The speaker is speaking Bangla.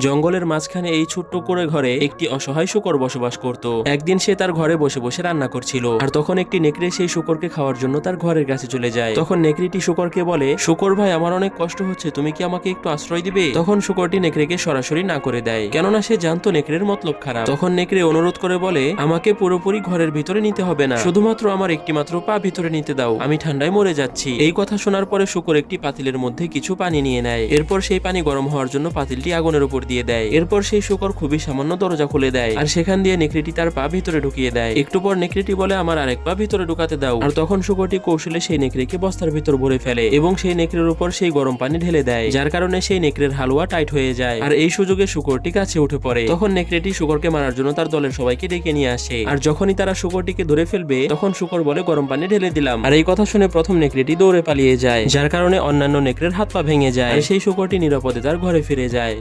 জঙ্গলের মাঝখানে এই ছোট্ট করে ঘরে একটি অসহায় শুকর বসবাস করত। একদিন সে তার ঘরে বসে বসে রান্না করছিল। আর তখন একটি নেকড়ে সেই শুকরকে খাওয়ার জন্য তার ঘরের কাছে চলে যায়। তখন নেকড়েটি শুকরকে বলে, শুকর ভাই, আমার অনেক কষ্ট হচ্ছে, তুমি কি আমাকে একটু আশ্রয় দিবে? তখন শুকরটি নেকড়েকে সরাসরি না করে দেয়। কেননা সে জানতো নেকড়ের মতলব খারাপ। তখন নেকড়ে অনুরোধ করে বলে, আমাকে পুরোপুরি ঘরের ভিতরে নিতে হবে না। শুধুমাত্র আমার একটি মাত্র পা ভিতরে নিতে দাও। আমি ঠান্ডায় মরে যাচ্ছি। এই কথা শোনার পরে শুকর একটি পাতিলের মধ্যে কিছু পানি নিয়ে নেয়। এরপর সেই পানি গরম হওয়ার জন্য পাতিলটি আগুনের উপর দিয়ে দেয়। এরপর সেই শুকর খুবই সামান্য দরজা খুলে দেয় আর সেখান দিয়ে নেকড়েটি তার পা ভিতরে ঢুকিয়ে দেয়। একটু পর নেকড়েটি বলে, আমার আরেক পা ভিতরে ঢুকাতে দাও। আর তখন শুকরটি কৌশলে সেই নেকড়েকে বস্তার ভিতর ভরে ফেলে এবং সেই নেকড়ের উপর সেই গরম পানি ঢেলে দেয়, যার কারণে সেই নেকড়ের হালুয়া টাইট হয়ে যায়। আর এই সুযোগে শুকরটি কাছে উঠে পড়ে। তখন নেকড়েটি শুকরকে মারার জন্য তার দলের সবাইকে ডেকে নিয়ে আসে। আর যখনই তারা শুকরটিকে ধরে ফেলবে, তখন শুকর বলে, গরম পানি ঢেলে দিলাম। আর এই কথা শুনে প্রথম নেকড়েটি দৌড়ে পালিয়ে যায়, যার কারণে অন্যান্য নেকড়ের হাত পা ভেঙে যায়। সেই শুকরটি নিরাপদে তার ঘরে ফিরে যায়।